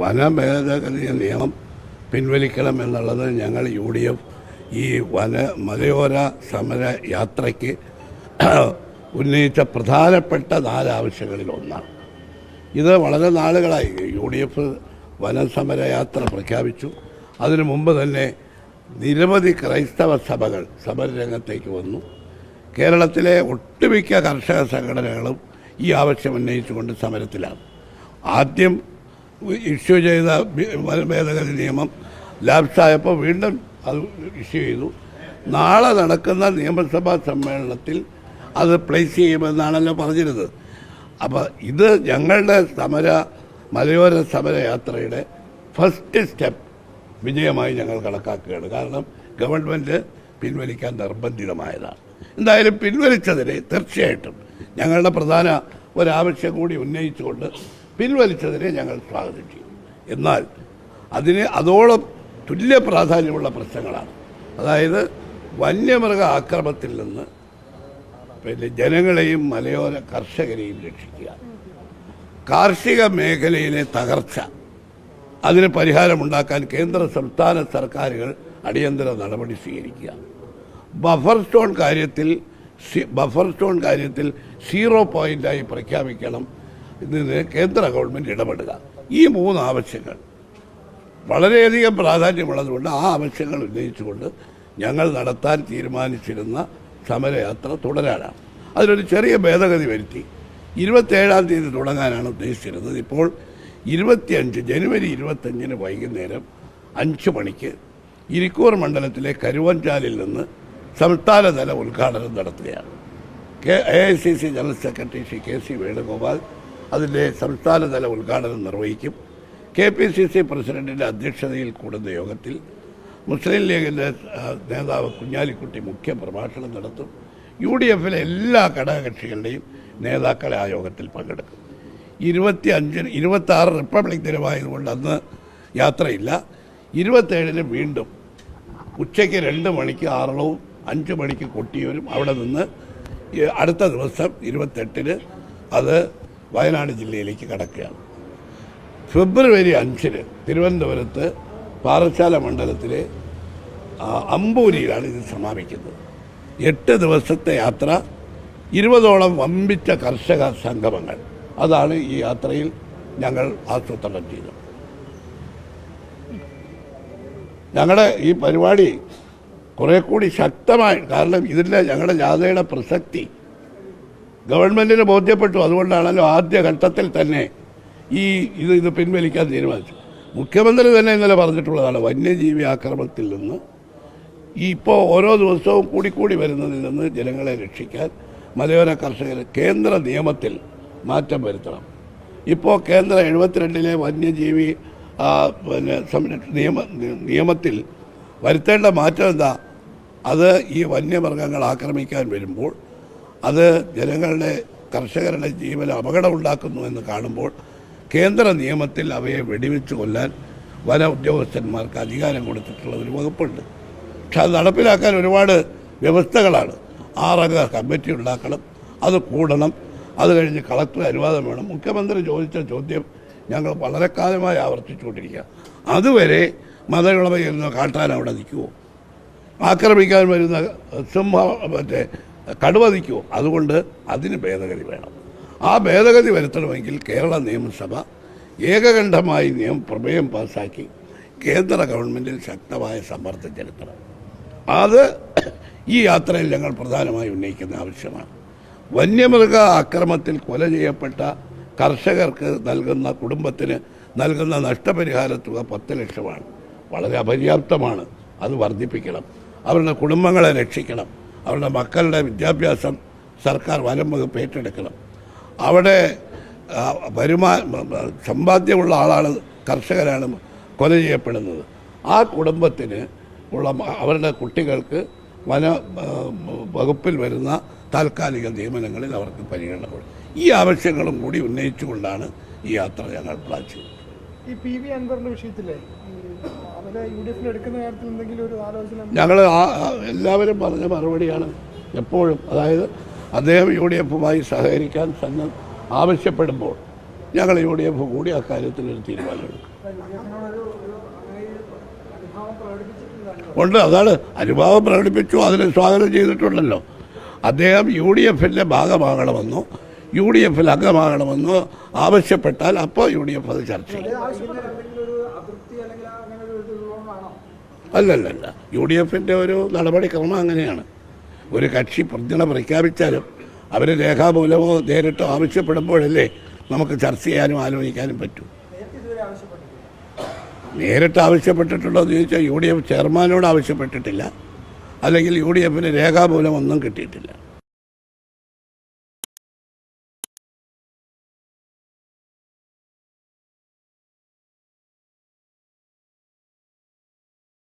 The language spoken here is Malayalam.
വനഭേദഗതി നിയമം പിൻവലിക്കണം എന്നുള്ളത് ഞങ്ങൾ യു ഡി എഫ് ഈ വന മലയോര സമര യാത്രയ്ക്ക് ഉന്നയിച്ച പ്രധാനപ്പെട്ട നാല് ആവശ്യങ്ങളിൽ ഒന്നാണ്. ഇത് വളരെ നാളുകളായി യു ഡി എഫ് വനസമര യാത്ര പ്രഖ്യാപിച്ചു. അതിനു മുമ്പ് തന്നെ നിരവധി ക്രൈസ്തവ സഭകൾ സമരരംഗത്തേക്ക് വന്നു. കേരളത്തിലെ ഒട്ടുമിക്ക കർഷക സംഘടനകളും ഈ ആവശ്യം ഉന്നയിച്ചുകൊണ്ട് സമരത്തിലാണ്. ആദ്യം ഇഷ്യൂ ചെയ്ത ഭേദഗതി നിയമം ലാപ്സായപ്പോൾ വീണ്ടും അത് ഇഷ്യൂ ചെയ്തു. നാളെ നടക്കുന്ന നിയമസഭാ സമ്മേളനത്തിൽ അത് പ്ലേസ് ചെയ്യുമെന്നാണല്ലോ പറഞ്ഞിരുന്നത്. അപ്പോൾ ഇത് ഞങ്ങളുടെ സമര മലയോര സമരയാത്രയുടെ ഫസ്റ്റ് സ്റ്റെപ്പ് വിജയമായി ഞങ്ങൾ കണക്കാക്കുകയാണ്. കാരണം ഗവൺമെന്റ് പിൻവലിക്കാൻ നിർബന്ധിതമായതാണ്. എന്തായാലും പിൻവലിച്ചതിനെ തീർച്ചയായിട്ടും ഞങ്ങളുടെ പ്രധാന ഒരാവശ്യം കൂടി ഉന്നയിച്ചുകൊണ്ട് പിൻവലിച്ചതിനെ ഞങ്ങൾ സ്വാഗതം ചെയ്യും എന്നാൽ അതിന് അതോളം തുല്യ പ്രാധാന്യമുള്ള പ്രശ്നങ്ങളാണ്. അതായത് വന്യമൃഗ ആക്രമത്തിൽ നിന്ന് പിന്നെ ജനങ്ങളെയും മലയോര കർഷകരെയും രക്ഷിക്കുക. കാർഷിക മേഖലയിലെ തകർച്ച അതിന് പരിഹാരമുണ്ടാക്കാൻ കേന്ദ്ര സംസ്ഥാന സർക്കാരുകൾ അടിയന്തര നടപടി സ്വീകരിക്കുക. ബഫർ സ്റ്റോൺ കാര്യത്തിൽ ബഫർ സ്റ്റോൺ കാര്യത്തിൽ സീറോ പോയിന്റായി പ്രഖ്യാപിക്കണം. ഇതിന് കേന്ദ്ര ഗവൺമെന്റ് ഇടപെടുക. ഈ മൂന്ന് ആവശ്യങ്ങൾ വളരെയധികം പ്രാധാന്യമുള്ളതുകൊണ്ട് ആ ആവശ്യങ്ങൾ ഉന്നയിച്ചുകൊണ്ട് ഞങ്ങൾ നടത്താൻ തീരുമാനിച്ചിരുന്ന സമരയാത്ര തുടരാനാണ്. അതിനൊരു ചെറിയ ഭേദഗതി വരുത്തി. ഇരുപത്തേഴാം തീയതി തുടങ്ങാനാണ് ഉദ്ദേശിച്ചിരുന്നത്. ഇപ്പോൾ ഇരുപത്തിയഞ്ച് ജനുവരി ഇരുപത്തഞ്ചിന് വൈകുന്നേരം അഞ്ച് മണിക്ക് ഇരിക്കൂർ മണ്ഡലത്തിലെ കരുവഞ്ചാലിൽ നിന്ന് സംസ്ഥാനതല ഉദ്ഘാടനം നടത്തുകയാണ്. K A I C C general secretary Shri K C Venugopal അതിന്റെ സംസ്ഥാനതല ഉദ്ഘാടനം നിർവഹിക്കും. കെ പി സി സി പ്രസിഡന്റിന്റെ അധ്യക്ഷതയിൽ കൂടുന്ന യോഗത്തിൽ മുസ്ലിം ലീഗിന്റെ നേതാവ് കുഞ്ഞാലിക്കുട്ടി മുഖ്യ പ്രഭാഷണം നടത്തും. യു ഡി എഫിലെ എല്ലാ ഘടകകക്ഷികളുടെയും നേതാക്കളെ ആ യോഗത്തിൽ പങ്കെടുക്കും. ഇരുപത്തി അഞ്ചിന് ഇരുപത്തി ആറ് റിപ്പബ്ലിക് ദിനമായതുകൊണ്ട് അന്ന് യാത്രയില്ല. ഇരുപത്തേഴിന് വീണ്ടും ഉച്ചയ്ക്ക് രണ്ട് മണിക്ക് ആറളവും അഞ്ച് മണിക്ക് കൊട്ടിയൂരും. അവിടെ നിന്ന് അടുത്ത ദിവസം ഇരുപത്തെട്ടിന് അത് വയനാട് ജില്ലയിലേക്ക് കടക്കുകയാണ്. ഫെബ്രുവരി അഞ്ചിന് തിരുവനന്തപുരത്ത് പാറശാല മണ്ഡലത്തിലെ അമ്പൂരിയിലാണ് ഇത് സമാപിക്കുന്നത്. എട്ട് ദിവസത്തെ യാത്ര ഇരുപതോളം വമ്പിച്ച കർഷക സംഗമങ്ങൾ. അതാണ് ഈ യാത്രയിൽ ഞങ്ങൾ ആസൂത്രണം ചെയ്തത്. ഞങ്ങളുടെ ഈ പരിപാടി കുറെ കൂടി ശക്തമായി കാരണം ഇതിന്റെ ഞങ്ങളുടെ ജാഥയുടെ പ്രസക്തി ഗവൺമെന്റിന് ബോധ്യപ്പെട്ടു. അതുകൊണ്ടാണല്ലോ ആദ്യ ഘട്ടത്തിൽ തന്നെ ഈ ഇത് ഇത് പിൻവലിക്കാൻ തീരുമാനിച്ചു മുഖ്യമന്ത്രി തന്നെ ഇന്നലെ പറഞ്ഞിട്ടുള്ളതാണ് വന്യജീവി ആക്രമണത്തിൽ നിന്ന് ഈ ഇപ്പോൾ ഓരോ ദിവസവും കൂടിക്കൂടി വരുന്നതിൽ നിന്ന് ജനങ്ങളെ രക്ഷിക്കാൻ മലയോര കർഷകർ കേന്ദ്ര നിയമത്തിൽ മാറ്റം വരുത്തണം. ഇപ്പോൾ കേന്ദ്ര എഴുപത്തിരണ്ടിലെ വന്യജീവി പിന്നെ സംരക്ഷ നിയമ നിയമത്തിൽ വരുത്തേണ്ട മാറ്റം എന്താ? അത് ഈ വന്യമൃഗങ്ങൾ ആക്രമിക്കാൻ വരുമ്പോൾ അത് ജനങ്ങളുടെ കർഷകരുടെ ജീവന് അപകടമുണ്ടാക്കുന്നു എന്ന് കാണുമ്പോൾ കേന്ദ്ര നിയമത്തിൽ അവയെ വെടിവെച്ച് കൊല്ലാൻ വന ഉദ്യോഗസ്ഥന്മാർക്ക് അധികാരം കൊടുത്തിട്ടുള്ള ഒരു വകുപ്പുണ്ട്. പക്ഷെ അത് നടപ്പിലാക്കാൻ ഒരുപാട് വ്യവസ്ഥകളാണ്. ആറംഗ കമ്മിറ്റി ഉണ്ടാക്കണം അത് കൂടണം അത് കഴിഞ്ഞ് കളക്ടർ അനുവാദം വേണം. മുഖ്യമന്ത്രി ചോദിച്ച ചോദ്യം ഞങ്ങൾ വളരെ കാലമായി ആവർത്തിച്ചുകൊണ്ടിരിക്കുക അതുവരെ മതവിളവയിരുന്ന കാട്ടാൻ അവിടെ നിൽക്കുമോ ആക്രമിക്കാൻ വരുന്ന സിംഹ മറ്റേ കടുവ നിൽക്കുമോ അതുകൊണ്ട് അതിന് ഭേദഗതി വേണം. ആ ഭേദഗതി വരുത്തണമെങ്കിൽ കേരള നിയമസഭ ഏകകണ്ഠമായി നിയമ പ്രമേയം പാസാക്കി കേന്ദ്ര ഗവൺമെന്റിൽ ശക്തമായ സമ്മർദ്ദം ചെലുത്തണം. അത് ഈ യാത്രയിൽ ഞങ്ങൾ പ്രധാനമായി ഉന്നയിക്കുന്ന ആവശ്യമാണ്. വന്യമൃഗ ആക്രമത്തിൽ കൊല ചെയ്യപ്പെട്ട കർഷകർക്ക് നൽകുന്ന കുടുംബത്തിന് നൽകുന്ന നഷ്ടപരിഹാര തുക പത്ത് ലക്ഷമാണ്. വളരെ അപര്യാപ്തമാണ്. അത് വർദ്ധിപ്പിക്കണം. അവരുടെ കുടുംബങ്ങളെ രക്ഷിക്കണം. അവരുടെ മക്കളുടെ വിദ്യാഭ്യാസം സർക്കാർ വനം വകുപ്പ് ഏറ്റെടുക്കണം. അവിടെ വരുമാ സമ്പാദ്യമുള്ള ആളാണ് കർഷകരാണ് കൊല ചെയ്യപ്പെടുന്നത്. ആ കുടുംബത്തിന് ഉള്ള അവരുടെ കുട്ടികൾക്ക് വന വകുപ്പിൽ വരുന്ന താൽക്കാലിക നിയമനങ്ങളിൽ അവർക്ക് പരിഗണന കൊടുക്കും ഈ ആവശ്യങ്ങളും കൂടി ഉന്നയിച്ചുകൊണ്ടാണ് ഈ യാത്ര ഞങ്ങൾ പ്ലാൻ ചെയ്തത്. ഈ പി വി അൻവറിന്റെ വിഷയത്തിലെ അവരെ യു ഡി എഫിൽ എടുക്കുന്ന കാര്യത്തിൽ എന്തെങ്കിലും ഒരു ആലോചന ഞങ്ങൾ എല്ലാവരും പറഞ്ഞ മറുപടിയാണ് എപ്പോഴും. അതായത് അദ്ദേഹം യു ഡി എഫുമായി സഹകരിക്കാൻ സംഘം ആവശ്യപ്പെടുമ്പോൾ ഞങ്ങൾ യു ഡി എഫ് കൂടി അക്കാര്യത്തിൽ ഒരു തീരുമാനമെടുക്കും. ഉണ്ട് അതാണ്. അനുഭാവം പ്രകടിപ്പിച്ചു അതിനെ സ്വാഗതം ചെയ്തിട്ടുണ്ടല്ലോ. അദ്ദേഹം യു ഡി എഫിന്റെ ഭാഗമാകണമെന്നോ യു ഡി എഫിൽ അംഗമാകണമെന്ന് ആവശ്യപ്പെട്ടാൽ അപ്പോൾ യു ഡി എഫ് അത് ചർച്ച ചെയ്യും. അല്ലല്ലല്ല. യു ഡി എഫിന്റെ ഒരു നടപടിക്രമം അങ്ങനെയാണ്. ഒരു കക്ഷി പിന്തുണ പ്രഖ്യാപിച്ചാലും അവർ രേഖാമൂലമോ നേരിട്ടോ ആവശ്യപ്പെടുമ്പോഴല്ലേ നമുക്ക് ചർച്ച ചെയ്യാനും ആലോചിക്കാനും പറ്റൂ. നേരിട്ട് ആവശ്യപ്പെട്ടിട്ടുണ്ടോ എന്ന് ചോദിച്ചാൽ യു ഡി എഫ് ചെയർമാനോട് ആവശ്യപ്പെട്ടിട്ടില്ല. അല്ലെങ്കിൽ യു ഡി എഫിന് രേഖാമൂലം ഒന്നും കിട്ടിയിട്ടില്ല.